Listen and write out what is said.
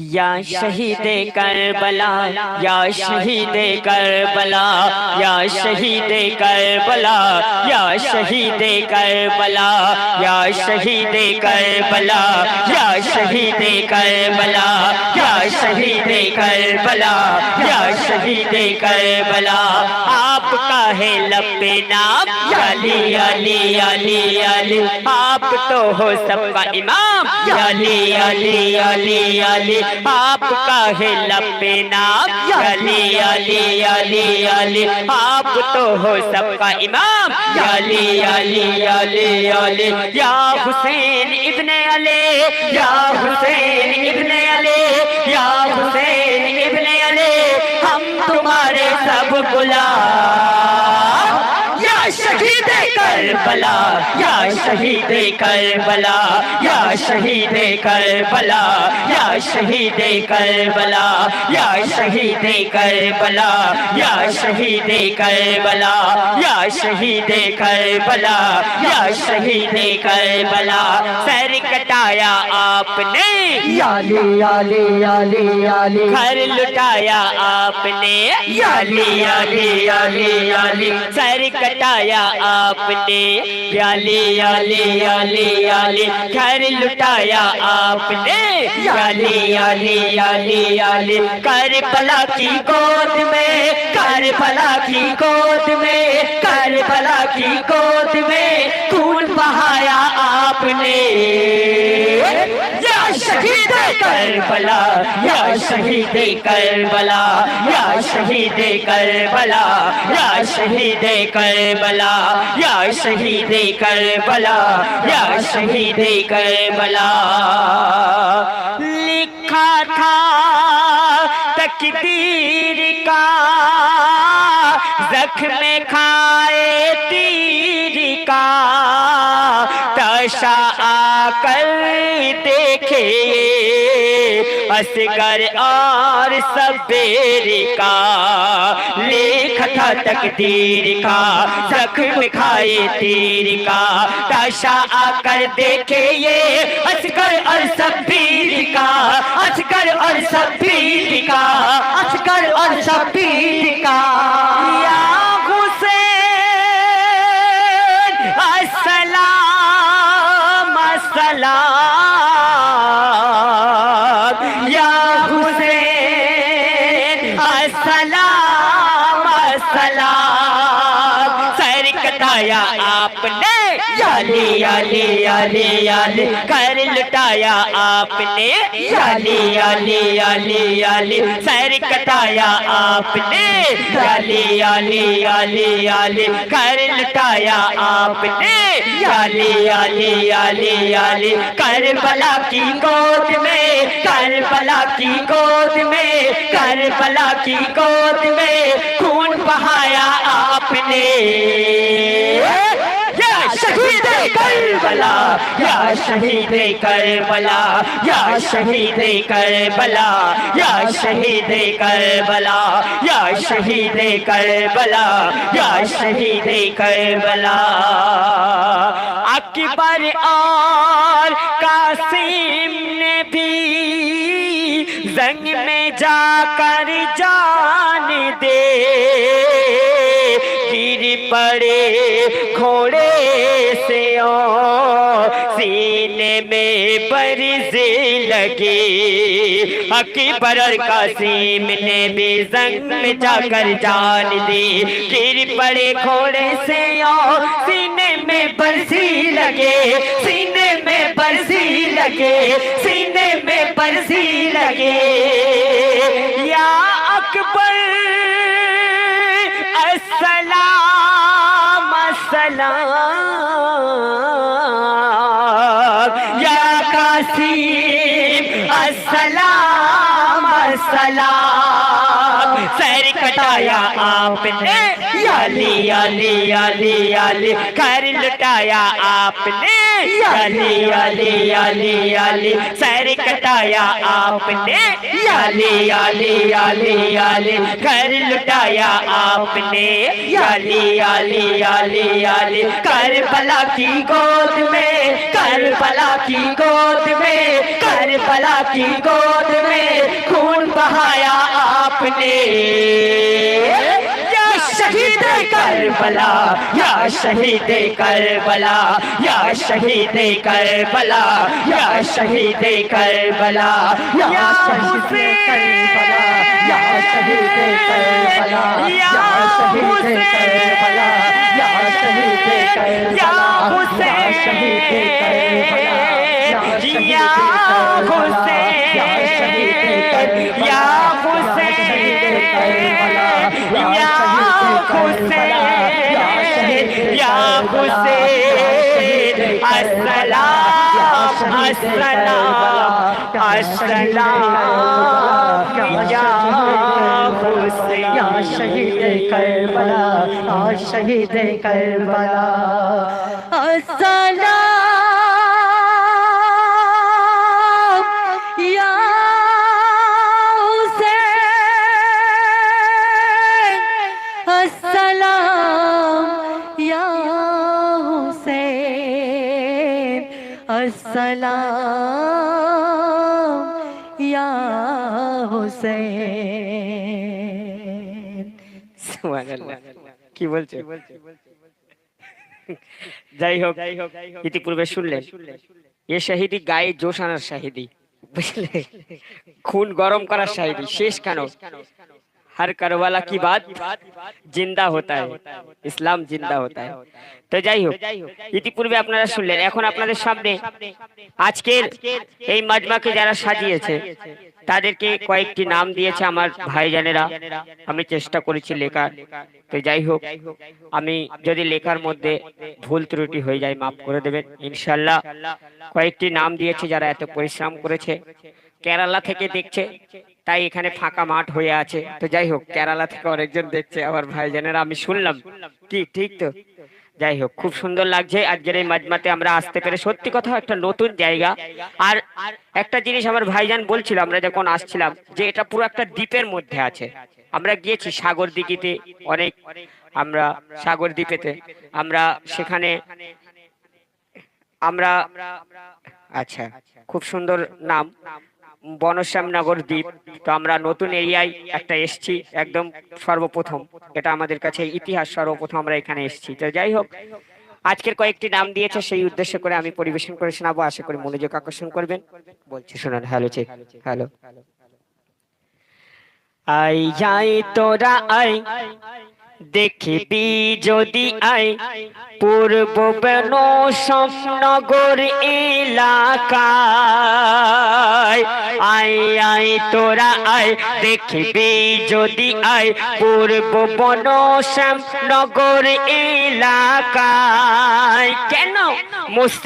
یا شہید کربلا یا شہید کربلا یا شہید کربلا یا شہید کربلا یا شہید کربلا یا شہید کربلا شہید کربلا یا شہید کربلا آپ کا ہے لب نام یا علی علی علی علی آپ تو ہو سب کا امام یا علی علی علی علی آپ کا ہے لب نام یا علی علی علی علی آپ تو ہو سب کا امام یا علی علی علی علی یا حسین ابن علی یا حسین सब गुलाब شہید کربلا یا شہید کربلا یا شہید کربلا یا شہید کربلا یا شہید کربلا یا شہید کربلا یا شہید کربلا یا شہید کربلا۔ سر کٹایا آپ نے۔ یالی یالی یالی یالی گھر لٹایا آپ نے۔ یالی یالی یالی یالی سر کٹایا لٹایا آپ نے یالی یالی یالی یالی، گھر لٹایا، آپ نے یالی یالی یالی یالی کر بلا کی گود میں کر بلا کی گود میں کر بلا کی گود میں، کون بہایا آپ نے؟ یا शहीद करबला या शहीद करबला या शहीद करबला या शहीद करबला या शहीद करबला या शहीद करबला लिखा था तकदीर का जख्म खाए तीर का तशा आकर देखे असगर और सबेर का लेख था तकदीर का जख्म खाए तीर का तशा आकर देखे ये असगर और सबीर का असगर और सबीर का असगर और सबीर لٹایا آپ نے یالی یالی یالی یالی گھر لٹایا آپ نے یالی یالی یالی یالی سیر کٹایا آپ نے یالی یالی یالی یالی کر لٹایا آپ نے یالی یالی یالی یالی کربلا کی گود میں کربلا کی گود میں کربلا کی گود میں خون بہایا آپ نے करबला या शहीद करबला या शहीद करबला या शहीद करबला या शहीद करबला या शहीद करबला अकबर और कासिम ने भी जंग में जाकर जान दे गिर पड़े घोड़े से ओ میں برز لگے حقی برر قاسم نے بھی زنگ میں جا کر جان دی۔ گر پڑے کھوڑے سے آؤ سینے میں برسی لگے۔ سینے میں برسی لگے۔ سینے میں برسی لگے۔ یا اکبر، السلام السلام۔ लुटाया आपने अली अली अली अली घर लुटाया आपने علی سیر کٹایا آپ نے۔ علی علی علی علی، گھر لٹایا آپ نے۔ علی علی علی علی، کربلا کی گود میں، کربلا کی گود میں، کربلا کی گود میں خون بہایا آپ نے۔ کربلا یا شہید کربلا یا شہید کربلا یا شہید کربلا یا شہید کربلا یا شہید کربلا یا شہید کربلا یا شہید کربلا करबला या या शहीद करबला या हुसैन या हुसैन या हुसैन या हुसैन السلام السلام السلام يا حسين يا شهيد کربلا شهيد کربلا السلام আসসালাম। ইয়া হোসেন। কি বলছো? যাই হোক। ইতিপূর্বে শুনলেন। এ শাহিদি গায়ে জোশ আনার শাহিদি। বুঝলে? খুন গরম করার শাহিদি। শেষ কেন? हर करवाला की बात জিন্দা होता है ইসলাম জিন্দা होता है তো যাই হোক ইতিপূর্বে আপনারা শুনলেন এখন আপনাদের সামনে আজকের এই মাজমাকে যারা সাজিয়েছে তাদেরকে কয়েকটি নাম দিয়েছে আমার ভাইজানেরা আমি চেষ্টা করেছি লেখার তো যাই হোক আমি যদি লেখার মধ্যে ভুল ত্রুটি হয়ে যায় মাফ করে দেবেন ইনশাল্লাহ কয়েকটি নাম দিয়েছে যারা এত পরিশ্রম করেছে কেরালা থেকে দেখছে তাই এখানে ফাঁকা মাঠ হয়ে আছে। তো যাই হোক, কেরালা থেকে অনেকজন দেখছে, আমার ভাইজানেরা, আমি শুনলাম। কি, ঠিক তো? যাই হোক, খুব সুন্দর লাগছে। আজকের এই মাজমাতে আমরা আসতে পেরে সত্যি কথা একটা নতুন জায়গা। আর একটা জিনিস আমার ভাইজান বলছিল, আমরা যখন আসছিলাম, যে এটা পুরো একটা দ্বীপের মধ্যে আছে। আমরা গিয়েছি সাগর দিঘিতে অনেক, আমরা সাগর দ্বীপেতে। আমরা সেখানে, আমরা আচ্ছা খুব সুন্দর নাম। বনশ্যামনগর দ্বীপ। তো আমরা নতুন এরিয়ায় একটা এসছি, একদম সর্বপ্রথম। এটা আমাদের কাছে ইতিহাস সর্বপ্রথম আমরা এখানে এসছি। তো যাই হোক, আজকের কয়েকটি নাম দিয়েছে, সেই উদ্দেশ্য করে আমি পরিবেশন করে শোনাবো। আশা করি মনোযোগ আকর্ষণ করবেন। বলছি, শুনুন হ্যালো চেক হ্যালো আই যাই তোরা, আই দেখবি যদি আই, পূর্ব সমনগর এলাকায়। আই আই, তোরা আই, দেখবি যদি আই, পূর্ব শ্যামনগর এলাকায়। কেন? মুসলিম